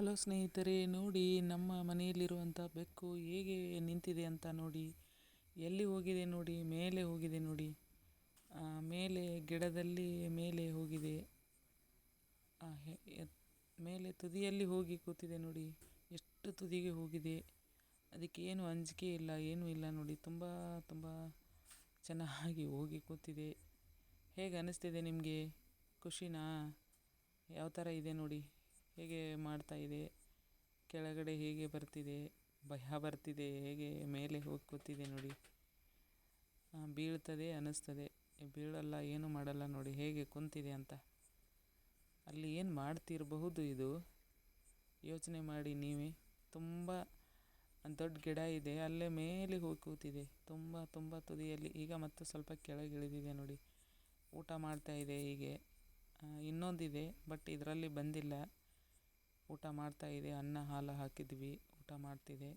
Hello ಸ್ನೇಹಿತರೆ, ನೋಡಿ ನಮ್ಮ ಮನೆಯಲ್ಲಿರುವಂಥ ಬೆಕ್ಕು ಹೇಗೆ ನಿಂತಿದೆ ಅಂತ ನೋಡಿ. ಎಲ್ಲಿ ಹೋಗಿದೆ ನೋಡಿ, ಮೇಲೆ ಹೋಗಿದೆ ನೋಡಿ. ಮೇಲೆ ಗಿಡದಲ್ಲಿ ಮೇಲೆ ಹೋಗಿದೆ. ಮೇಲೆ ತುದಿಯಲ್ಲಿ ಹೋಗಿ ಕೂತಿದೆ ನೋಡಿ. ಎಷ್ಟು ತುದಿಗೆ ಹೋಗಿದೆ. ಅದಕ್ಕೆ ಏನು ಅಂಜಿಕೆ ಇಲ್ಲ, ಏನೂ ಇಲ್ಲ ನೋಡಿ. ತುಂಬ ತುಂಬ ಚೆನ್ನಾಗಿ ಹೋಗಿ ಕೂತಿದೆ. ಹೇಗೆ ಅನ್ನಿಸ್ತಿದೆ ನಿಮಗೆ? ಖುಷಿನಾ? ಯಾವ ಥರ ಇದೆ ನೋಡಿ? ಹೇಗೆ ಮಾಡ್ತಾ ಇದೆ? ಕೆಳಗಡೆ ಹೇಗೆ ಬರ್ತಿದೆ? ಭಯ ಬರ್ತಿದೆ, ಹೇಗೆ ಮೇಲೆ ಹೋಗಿ ಕೂತಿದೆ ನೋಡಿ. ಬೀಳ್ತದೆ ಅನ್ನಿಸ್ತದೆ ಬೀಳಲ್ಲ, ಏನು ಮಾಡಲ್ಲ ನೋಡಿ, ಹೇಗೆ ಕುಂತಿದೆ ಅಂತ. ಅಲ್ಲಿ ಏನು ಮಾಡ್ತಿರಬಹುದು ಇದು? ಯೋಚನೆ ಮಾಡಿ ನೀವೇ. ತುಂಬ ದೊಡ್ಡ ಗಿಡ ಇದೆ, ಅಲ್ಲೇ ಮೇಲೆ ಹೋಗಿ ಕೂತಿದೆ. ತುಂಬ ತುಂಬ ತುದಿಯಲ್ಲಿ. ಈಗ ಮತ್ತೆ ಸ್ವಲ್ಪ ಕೆಳಗೆ ಇಳಿದಿದೆ ನೋಡಿ. ಊಟ ಮಾಡ್ತಾ ಇದೆ ಹೀಗೆ. ಇನ್ನೊಂದಿದೆ, ಬಟ್ ಇದರಲ್ಲಿ ಬಂದಿಲ್ಲ. ಊಟ ಮಾಡ್ತಾ ಇದೆ, ಅನ್ನ, ಹಾಲು ಹಾಕಿದ್ವಿ, ಊಟ ಮಾಡ್ತಿದೆ.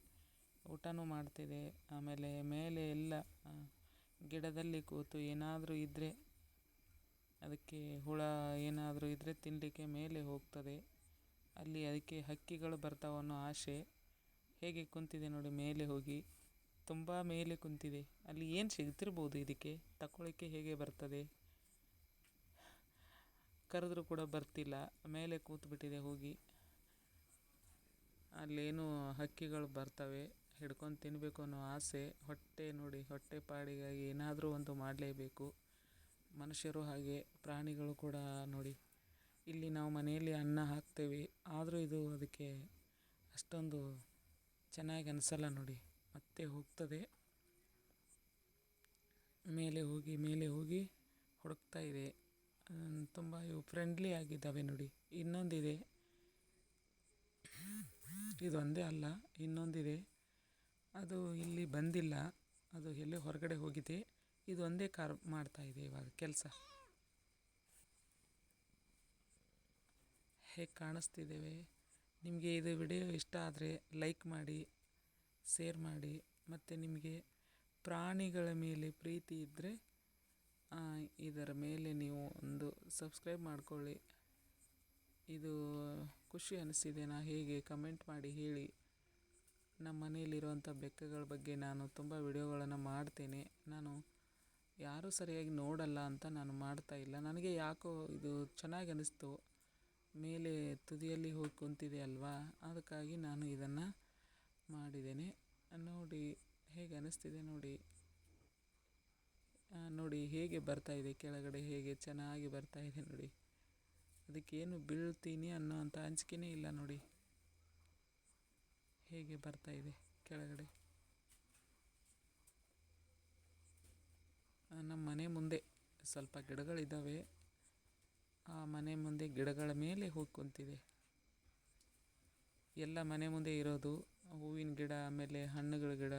ಊಟನೂ ಮಾಡ್ತಿದೆ. ಆಮೇಲೆ ಮೇಲೆ ಎಲ್ಲ ಗಿಡದಲ್ಲಿ ಕೂತು ಏನಾದರೂ ಇದ್ದರೆ ಅದಕ್ಕೆ ಹುಳ ಏನಾದರೂ ಇದ್ದರೆ ತಿನ್ನಲಿಕ್ಕೆ ಮೇಲೆ ಹೋಗ್ತದೆ. ಅಲ್ಲಿ ಅದಕ್ಕೆ ಹಕ್ಕಿಗಳು ಬರ್ತಾವೆ ಅನ್ನೋ ಆಸೆ. ಹೇಗೆ ಕುಂತಿದೆ ನೋಡಿ, ಮೇಲೆ ಹೋಗಿ. ತುಂಬ ಮೇಲೆ ಕುಂತಿದೆ. ಅಲ್ಲಿ ಏನು ಸಿಗ್ತಿರ್ಬೋದು ಇದಕ್ಕೆ? ತಗೊಳ್ಳಿಕ್ಕೆ ಹೇಗೆ ಬರ್ತದೆ? ಕರೆದ್ರೂ ಕೂಡ ಬರ್ತಿಲ್ಲ. ಮೇಲೆ ಕೂತ್ಬಿಟ್ಟಿದೆ ಹೋಗಿ. ಅಲ್ಲೇನು ಹಕ್ಕಿಗಳು ಬರ್ತವೆ. ಹಿಡ್ಕೊಂಡು ತಿನ್ನಬೇಕು ಅನ್ನೋ ಆಸೆ, ಹೊಟ್ಟೆ ನೋಡಿ, ಹೊಟ್ಟೆ ಪಾಡಿಗಾಗಿ ಏನಾದರೂ ಒಂದು ಮಾಡಲೇಬೇಕು. ಮನುಷ್ಯರು ಹಾಗೆ, ಪ್ರಾಣಿಗಳು ಕೂಡ ನೋಡಿ. ಇಲ್ಲಿ ನಾವು ಮನೆಯಲ್ಲಿ ಅನ್ನ ಹಾಕ್ತೇವೆ. ಆದರೂ ಇದು ಅದಕ್ಕೆ ಅಷ್ಟೊಂದು ಚೆನ್ನಾಗಿ ಅನಿಸಲ್ಲ ನೋಡಿ. ಮತ್ತೆ ಹೋಗ್ತದೆ. ಮೇಲೆ ಹೋಗಿ ಮೇಲೆ ಹೋಗಿ ಹುಡುಕ್ತಾ ಇದೆ. ತುಂಬ ಇವು ಫ್ರೆಂಡ್ಲಿ ಆಗಿದ್ದಾವೆ ನೋಡಿ. ಇನ್ನೊಂದಿದೆ. ಇದೊಂದೇ ಅಲ್ಲ, ಇನ್ನೊಂದಿದೆ. ಅದು ಇಲ್ಲಿ ಬಂದಿಲ್ಲ, ಅದು ಎಲ್ಲೇ ಹೊರಗಡೆ ಹೋಗಿದೆ. ಇದು ಒಂದೇ ಕಾರ್ ಮಾಡ್ತಾ ಇದೆ ಇವಾಗ ಕೆಲಸ. ಹೇಗೆ ಕಾಣಿಸ್ತಿದ್ದೇವೆ ನಿಮಗೆ ಇದು ವಿಡಿಯೋ ಇಷ್ಟ ಆದರೆ ಲೈಕ್ ಮಾಡಿ, ಶೇರ್ ಮಾಡಿ, ಮತ್ತು ನಿಮಗೆ ಪ್ರಾಣಿಗಳ ಮೇಲೆ ಪ್ರೀತಿ ಇದ್ದರೆ ಇದರ ಮೇಲೆ ನೀವು ಒಂದು ಸಬ್ಸ್ಕ್ರೈಬ್ ಮಾಡಿಕೊಳ್ಳಿ. ಇದು ಖುಷಿ ಅನಿಸಿದೆನಾ ಹೇಗೆ ಕಮೆಂಟ್ ಮಾಡಿ ಹೇಳಿ ನಮ್ಮ ಮನೆಯಲ್ಲಿರುವಂಥ ಬೆಕ್ಕುಗಳ ಬಗ್ಗೆ ನಾನು ತುಂಬ ವಿಡಿಯೋಗಳನ್ನು ಮಾಡ್ತೇನೆ. ನಾನು ಯಾರೂ ಸರಿಯಾಗಿ ನೋಡಲ್ಲ ಅಂತ ನಾನು ಮಾಡ್ತಾ ಇಲ್ಲ. ನನಗೆ ಯಾಕೋ ಇದು ಚೆನ್ನಾಗಿ ಅನ್ನಿಸ್ತು ಮೇಲೆ ತುದಿಯಲ್ಲಿ ಹೋಗಿ ಕುಂತಿದೆ ಅಲ್ವಾ? ಅದಕ್ಕಾಗಿ ನಾನು ಇದನ್ನು ಮಾಡಿದ್ದೇನೆ. ನೋಡಿ, ಹೇಗೆ ಅನ್ನಿಸ್ತಿದೆ ನೋಡಿ. ನೋಡಿ, ಹೇಗೆ ಬರ್ತಾ ಇದೆ? ಕೆಳಗಡೆ ಹೇಗೆ ಚೆನ್ನಾಗಿ ಬರ್ತಾ ಇದೆ ನೋಡಿ. ಅದಕ್ಕೇನು ಬೀಳ್ತೀನಿ ಅನ್ನೋ ಅಂಥ ಅಂಜಿಕೆನೇ ಇಲ್ಲ ನೋಡಿ. ಹೇಗೆ ಬರ್ತಾ ಇದೆ ಕೆಳಗಡೆ. ನಮ್ಮ ಮನೆ ಮುಂದೆ ಸ್ವಲ್ಪ ಗಿಡಗಳಿದ್ದಾವೆ. ಆ ಮನೆ ಮುಂದೆ ಗಿಡಗಳ ಮೇಲೆ ಹೋಗ್ಕೊಂತಿದೆ ಎಲ್ಲ ಮನೆ ಮುಂದೆ ಇರೋದು ಹೂವಿನ ಗಿಡ, ಆಮೇಲೆ ಹಣ್ಣುಗಳ ಗಿಡ